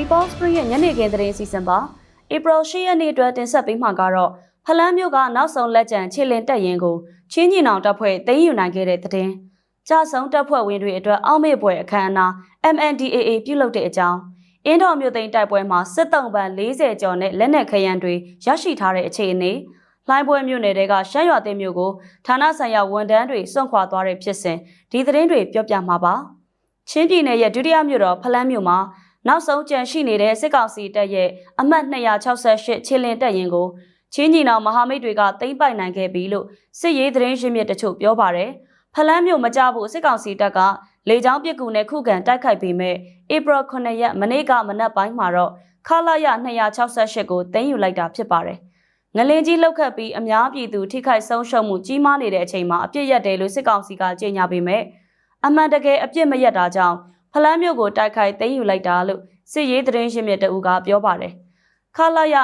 People Spring ရဲ့ညနေခင်းသတင်းစီစဉ်ပါ April 10ရက်နေ့အတွက်တင်ဆက်ပေးမှာကတော့ဖလန်းမြို့ကနောက်ဆုံးလက်ကျန်ခြေလင်တက်ရင်ကိုချင်းညီနောင်တပ်ဖွဲ့သိမ်းယူနိုင်ခဲ့တဲ့သတင်းကြာဆုံးတပ်ဖွဲ့ဝင်တွေအတွက်အောက်မေ့ပွဲအခမ်းအနား MNDAA ပြုလုပ်တဲ့အကြောင်းအင်းတော်မြို့သိမ်းတိုက်ပွဲမှာစစ်တုံးပန်40ကျော်နဲ့လက်နက်ခရမ်းတွေရရှိထားတဲ့အခြေအနေလှိုင်းပွဲမြို့နယ်တဲကရှမ်းရွာသိမ်းမြို့ကိုဌာနဆိုင်ရာဝန်ထမ်းတွေစွန့်ခွာသွားတဲ့ဖြစ်စဉ်ဒီသတင်းတွေပြောပြမှာပါချင်းပြည်နယ်ရဲ့ဒုတိယမြို့တော်ဖလန်းမြို့မှာ နောက်ဆုံးကြံရှိနေတဲ့စစ်ကောင်စီတပ်ရဲ့အမှတ်268ခြေလင်တပ်ရင်ကိုချင်းညီနောင်မဟာမိတ်တွေကသိမ်းပိုက်နိုင်ခဲ့ပြီလို့စစ်ရေးသတင်းရင်းမြစ်တချို့ပြောပါတယ်။ဖလန်းမြို့မကြဖို့စစ်ကောင်စီတပ်ကလေကြောင်းပစ်ကူနဲ့ခုခံတိုက်ခိုက်ပေမဲ့ဧပြီ9ရက်မနေ့ကမနက်ပိုင်းမှာတော့ခလာရ268ကိုသိမ်းယူလိုက်တာဖြစ်ပါတယ်။ငလင်းကြီးလောက်ခတ်ပြီးအများပြည်သူထိခိုက်ဆုံးရှုံးမှုကြီးမားနေတဲ့အချိန်မှာအပြစ်ရက်တယ်လို့စစ်ကောင်စီကကြေညာပေမဲ့အမှန်တကယ်အပြစ်မရက်တာကြောင့်ဖ လန်းမြို့ကိုတိုက်ခိုက်သိမ်းယူလိုက်တာလို့စစ်ရေးသတင်းရင်းမြစ်တအူကပြောပါတယ်။ခလာရ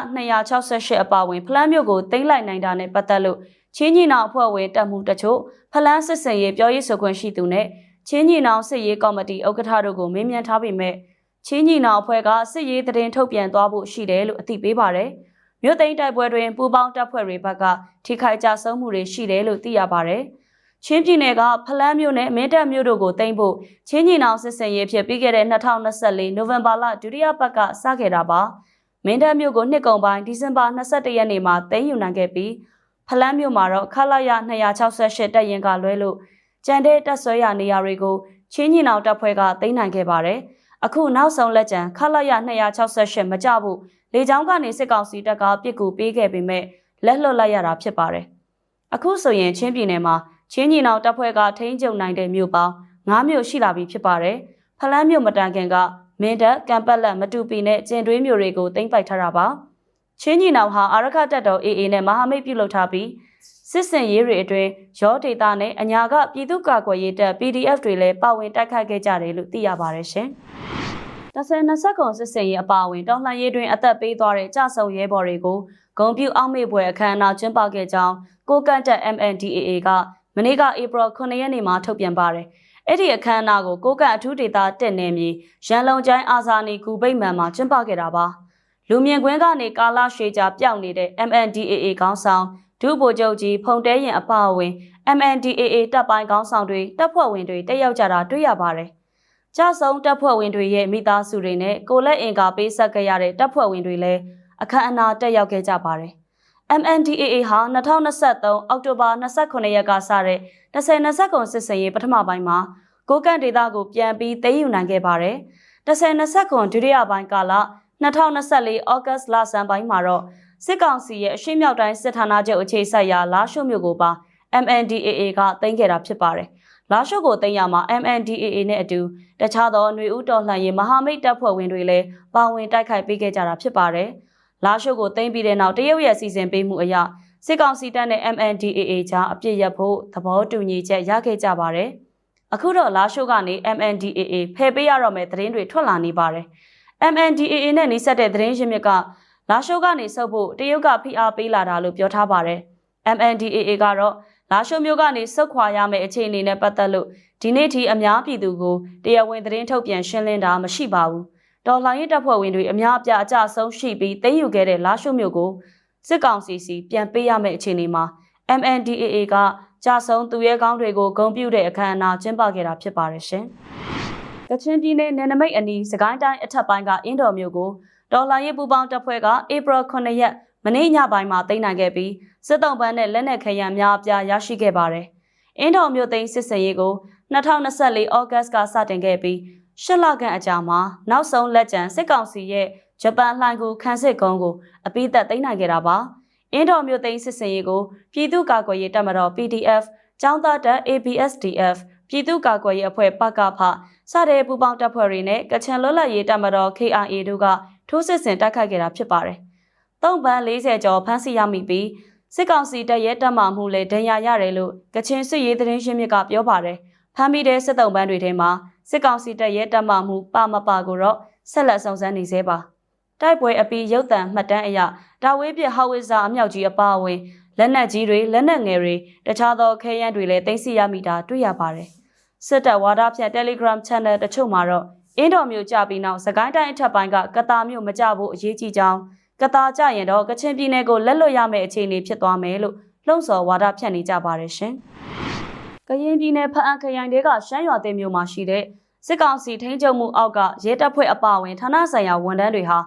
268အပါဝင်ဖလန်းမြို့ကိုသိမ်းလိုက်နိုင်တာနဲ့ပတ်သက်လို့ချင်းညီနောင်အဖွဲ့ဝင်တပ်မှုတချို့ဖလန်းစစ်စင်ရေးပြောရေးဆိုခွင့်ရှိသူနဲ့ချင်းညီနောင်စစ်ရေးကော်မတီဥက္ကဋ္ဌတို့ကိုမေးမြန်းထားပေမဲ့ချင်းညီနောင်အဖွဲ့ကစစ်ရေးသတင်းထုတ်ပြန်သွားဖို့ရှိတယ်လို့အသိပေးပါတယ်။မြို့သိမ်းတိုက်ပွဲတွင်ပူးပေါင်းတပ်ဖွဲ့တွေဘက်ကထိခိုက်ကြဆုံးမှုတွေရှိတယ်လို့သိရပါတယ်။ ချင်းပြည်နယ်ကဖလန်းမြို့နဲ့မင်းတပ်မြို့တို့ကိုသိမ်းဖို့ချင်းညီနောင်စစ်စင်ရေးဖြစ်ပြီးခဲ့တဲ့2024နိုဝင်ဘာလဒုတိယပတ်ကစခဲ့တာပါ။မင်းတပ်မြို့ကိုနှစ်ကုန်ပိုင်းဒီဇင်ဘာ22ရက်နေ့မှာသိမ်းယူနိုင်ခဲ့ပြီးဖလန်းမြို့မှာတော့ခလာရ268တပ်ရင်ကလွဲလို့ကြံတဲ့တပ်ဆွဲရနေရာတွေကိုချင်းညီနောင်တပ်ဖွဲ့ကသိမ်းနိုင်ခဲ့ပါတယ်။အခုနောက်ဆုံးလက်ကျန်ခလာရ268မကြဘူးလေကြောင်းကနေစစ်ကောင်စီတပ်ကပစ်ကူပေးခဲ့ပေမဲ့လက်လွတ်လိုက်ရတာဖြစ်ပါတယ်။အခုဆိုရင်ချင်းပြည်နယ်မှာ ချင်းညီနောင်တပ်ဖွဲ့ကထိန်းချုပ်နိုင်တဲ့မြို့ပေါင်း9မြို့ရှိလာပြီဖြစ်ပါတယ်။ဖလန်းမြို့မတန်ခင်ကမင်းတပ်ကံပတ်လက်မတူပီနဲ့ကျင်တွင်းမြို့တွေကိုသိမ်းပိုက်ထားတာပါ။ချင်းညီနောင်ဟာအာရခတက်တော် AA နဲ့မဟာမိတ်ပြုလုပ်ထားပြီးစစ်စင်ရေးတွေအတွင်းရောဒေတာနဲ့အညာကပြည်သူ့ကာကွယ်ရေးတပ် PDF တွေလည်းပါဝင်တိုက်ခိုက်ခဲ့ကြတယ်လို့သိရပါတယ်ရှင်။တဆယ်20ခုစစ်စင်ရေးအပါအဝင်တောင်လှန်ရေးတွင်အသက်ပေးသွားတဲ့ကြဆုံရဲဘော်တွေကိုဂုံပြူအောင်မေပွဲအခမ်းအနားကျင်းပခဲ့ကြောင်းကိုကန့်တက် MNDAA က မနေ့ကဧပြီ9ရက်နေ့မှာထုတ်ပြန်ပါတယ်။အဲ့ဒီအခမ်းအနားကိုကိုကန့်အထူးဒေသတက်နေမြေရန်လုံကျိုင်းအာဇာနည်ကူဗိတ်မှန်မှာကျင်းပခဲ့တာပါ။လူမြင်ကွင်းကနေကာလာရွှေကြာပျောက်နေတဲ့ MNDAA ခေါင်းဆောင်ဒုဗိုလ်ချုပ်ကြီးဖုန်တဲရင်အပအဝင် MNDAA တပ်ပိုင်းခေါင်းဆောင်တွေတပ်ဖွဲ့ဝင်တွေတက်ရောက်ကြတာတွေ့ရပါတယ်။ကြဆုံတပ်ဖွဲ့ဝင်တွေရဲ့မိသားစုတွေနဲ့ကိုလက်အင်ကာပေးဆက်ခဲ့ရတဲ့တပ်ဖွဲ့ဝင်တွေလည်းအခမ်းအနားတက်ရောက်ခဲ့ကြပါတယ်။ MNDAA ဟာ2023အောက်တိုဘာ29ရက်ကစတဲ့10-20ခုစစ်စင်ရေးပထမပိုင်းမှာကိုကန့်ဒေသကိုပြန်ပြီးသိမ်းယူနိုင်ခဲ့ပါတယ်။10-20ခုဒုတိယပိုင်းကာလ2024ဩဂတ်လဆန်းပိုင်းမှာတော့စစ်ကောင်စီရဲ့အရှိမြောက်တိုင်းစစ်ဌာနချုပ်အခြေစိုက်ရာလာရှုမြို့ကိုပါ MNDAA ကတင်ခဲ့တာဖြစ်ပါတယ်။လာရှုကိုတင်ရမှာ MNDAA နဲ့အတူတခြားသောຫນွေဦးတော်လှန်ရေးမဟာမိတ်တပ်ဖွဲ့ဝင်တွေလည်းပါဝင်တိုက်ခိုက်ပေးခဲ့ကြတာဖြစ်ပါတယ်။ လာရှုကိုတင်ပြီးတဲ့နောက်တရုတ်ရဲ့စီစဉ်ပေးမှုအရစစ်ကောင်စီတပ်နဲ့ MNDAA ကြားအပြစ်ရဖို့သဘောတူညီချက်ရခဲ့ကြပါတယ်။အခုတော့လာရှုကနေ MNDAA ဖယ်ပေးရတော့မယ့်သတင်းတွေထွက်လာနေပါတယ်။ MNDAA နဲ့နှိစက်တဲ့သတင်းရင်းမြစ်ကလာရှိုးကနေဆုတ်ဖို့တရုတ်ကဖိအားပေးလာတာလို့ပြောထားပါတယ်။ MNDAA ကတော့လာရှိုးမျိုးကနေဆုတ်ခွာရမယ့်အခြေအနေနဲ့ပတ်သက်လို့ဒီနေ့ထိအများပြည်သူကိုတရားဝင်သတင်းထုတ်ပြန်ရှင်းလင်းတာမရှိပါဘူး။ တော်လှန်ရေးတပ်ဖွဲ့ဝင်တွေအများအပြားအကြဆုံးရှိပြီးသိမ်းယူခဲ့တဲ့လာရှိုးမျိုးကိုစစ်ကောင်စီစီပြန်ပေးရမယ့်အခြေအနေမှာ MNDAA ကကြာဆုံးသူရဲကောင်းတွေကိုဂုံပြုတဲ့အခမ်းအနားကျင်းပခဲ့တာဖြစ်ပါတယ်ရှင်။ကချင်ပြည်နယ်နယ်နမိတ်အနီးစကိုင်းတိုင်းအထက်ပိုင်းကအင်းတော်မြို့ကိုတော်လှန်ရေးပူးပေါင်းတပ်ဖွဲ့ကဧပြီ9ရက်မနေ့ညပိုင်းမှာသိမ်းနိုင်ခဲ့ပြီးစစ်တုံးပန်းနဲ့လက်နက်ခဲယမ်းများအပြားရရှိခဲ့ပါတယ်။အင်းတော်မြို့သိမ်းစစ်စင်ရေးကို2024ဩဂတ်ကစတင်ခဲ့ပြီး ရှစ်လခန့်အကြာမှာနောက်ဆုံးလက်ကျန်စစ်ကောင်စီရဲ့ဂျပန်လှိုင်ကူခန်းစစ်ကုန်းကိုအပိသက်သိမ်းနိုင်ခဲ့တာပါ။အင်းတော်မြို့သိမ်းစစ်စင်ရေးကိုပြည်သူ့ကာကွယ်ရေးတပ်မတော် PDF ចောင်းသားတပ် ABSDF ပြည်သူ့ကာကွယ်ရေးအဖွဲ့ပကဖစတဲ့ပူးပေါင်းတပ်ဖွဲ့တွေနဲ့ကချင်လွတ်လပ်ရေးတပ်မတော် KIA တို့ကထိုးစစ်ဆင်တိုက်ခိုက်ခဲ့တာဖြစ်ပါတယ်။တုံ့ပန်း40ကျော်ဖမ်းဆီးရမိပြီးစစ်ကောင်စီတပ်ရဲတပ်မှမှုလည်းဒဏ်ရာရတယ်လို့ကချင်စစ်ရေးသတင်းရှင်းမြစ်ကပြောပါတယ်။ဖမ်းမိတဲ့စစ်တုံးပန်းတွေထဲမှာ စစ်ကောင်စီတပ်ရဲတပ်မှမှုပါမပါကိုတော့ဆက်လက်စုံစမ်းနေသေးပါ။တိုက်ပွဲအပြီးရုတ်တံမှတ်တမ်းအရဒါဝေးပြဟောက်ဝိဇာအမြောက်ကြီးအပါအဝင်လက်နက်ကြီးတွေလက်နက်ငယ်တွေတခြားသောခဲယမ်းတွေလည်းတင်စီရမိတာတွေ့ရပါတယ်။စစ်တပ်ဝါဒဖြန့် Telegram Channel တချို့မှာတော့အင်းတော်မြို့ကြပြီးနောက်စကိုင်းတိုင်းအထက်ပိုင်းကကတာမြို့မကြဖို့အရေးကြီးကြောင်းကတာကြရင်တော့ကချင်ပြည်နယ်ကိုလက်လွတ်ရမယ့်အခြေအနေဖြစ်သွားမယ်လို့လှုံ့ဆော်ဝါဒဖြန့်နေကြပါတယ်ရှင်။ ကရင်ပြည်နယ်ဖအံခရိုင်တွေကရှမ်းရွာတင်မြို့မှာရှိတဲ့စစ်ကောင်စီထိန်းချုပ်မှုအောက်ကရဲတပ်ဖွဲ့အပါအဝင်ဌာနဆိုင်ရာဝန်ထမ်းတွေဟာ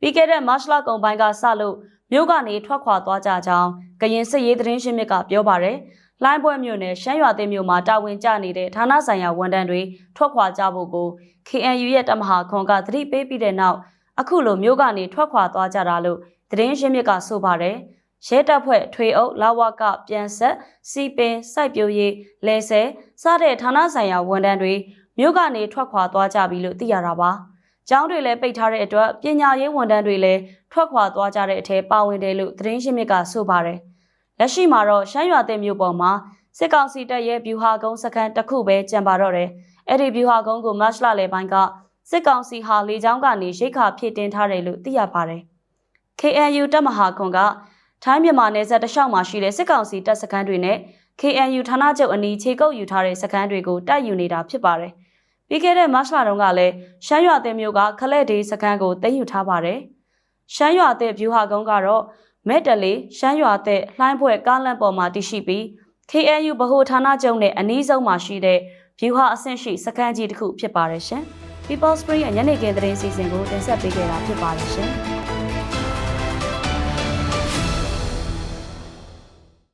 ပြီးခဲ့တဲ့မတ်လကုန်ပိုင်းကစလို့မြို့ကနေထွက်ခွာသွားကြကြောင်းကရင်စစ်ရေးသတင်းရှင်းမြစ်ကပြောပါတယ်။လိုင်းပွဲမြို့နယ်ရှမ်းရွာတင်မြို့မှာတာဝန်ကျနေတဲ့ဌာနဆိုင်ရာဝန်ထမ်းတွေထွက်ခွာကြဖို့ကို KNU ရဲ့တမဟာခွန်ကသတိပေးပြီးတဲ့နောက်အခုလိုမျိုးကနေထွက်ခွာသွားကြတာလို့သတင်းရှင်းမြစ်ကဆိုပါတယ်။ ရဲတပ်ဖွဲ့ထွေအုပ်လာဝကပြန်ဆက်စီပင်စိုက်ပျိုးရေးလဲဆဲစတဲ့ဌာနဆိုင်ရာဝန်ထမ်းတွေမြို့ကနေထွက်ခွာသွားကြပြီလို့သိရတာပါ။ကျောင်းတွေလည်းပိတ်ထားတဲ့အတွက်ပညာရေးဝန်ထမ်းတွေလည်းထွက်ခွာသွားကြတဲ့အထက်ပါဝင်တယ်လို့သတင်းရှင်းမြစ်ကဆိုပါတယ်။လက်ရှိမှာတော့ရှမ်းရွာတဲ့မြို့ပေါ်မှာစစ်ကောင်စီတပ်ရဲ့ဗျူဟာကုန်းစခန်းတစ်ခုပဲကျန်ပါတော့တယ်။အဲ့ဒီဗျူဟာကုန်းကိုမတ်လလယ်ပိုင်းကစစ်ကောင်စီဟာလေကြောင်းကနေရိတ်ခါဖြည့်တင်ထားတယ်လို့သိရပါတယ်။ KNU တပ်မဟာခွန်က ထိုင်းမြန်မာနယ်စပ်တလျှောက်မှာရှိတဲ့စစ်ကောင်စီတပ်စခန်းတွေနဲ့ KNU ဌာနချုပ်အနီးခြေကုပ်ယူထားတဲ့စခန်းတွေကိုတိုက်ယူနေတာဖြစ်ပါတယ်။ပြီးခဲ့တဲ့မတ်လတုန်းကလည်းရှမ်းရွာတဲ့မြို့ကခလက်ဒေးစခန်းကိုသိမ်းယူထားပါတယ်။ရှမ်းရွာတဲ့ဗျူဟာကုန်းကတော့မဲတလီရှမ်းရွာတဲ့လှိုင်းဖွဲ့ကားလမ်းပေါ်မှာတည်ရှိပြီး KNU ဗဟိုဌာနချုပ်နဲ့အနီးဆုံးမှာရှိတဲ့ဗျူဟာအဆင့်ရှိစခန်းကြီးတစ်ခုဖြစ်ပါတယ်ရှင်။ People Spring ရဲ့ညနေခင်းသတင်းစီစဉ်ကိုတင်ဆက်ပေးခဲ့တာဖြစ်ပါတယ်ရှင်။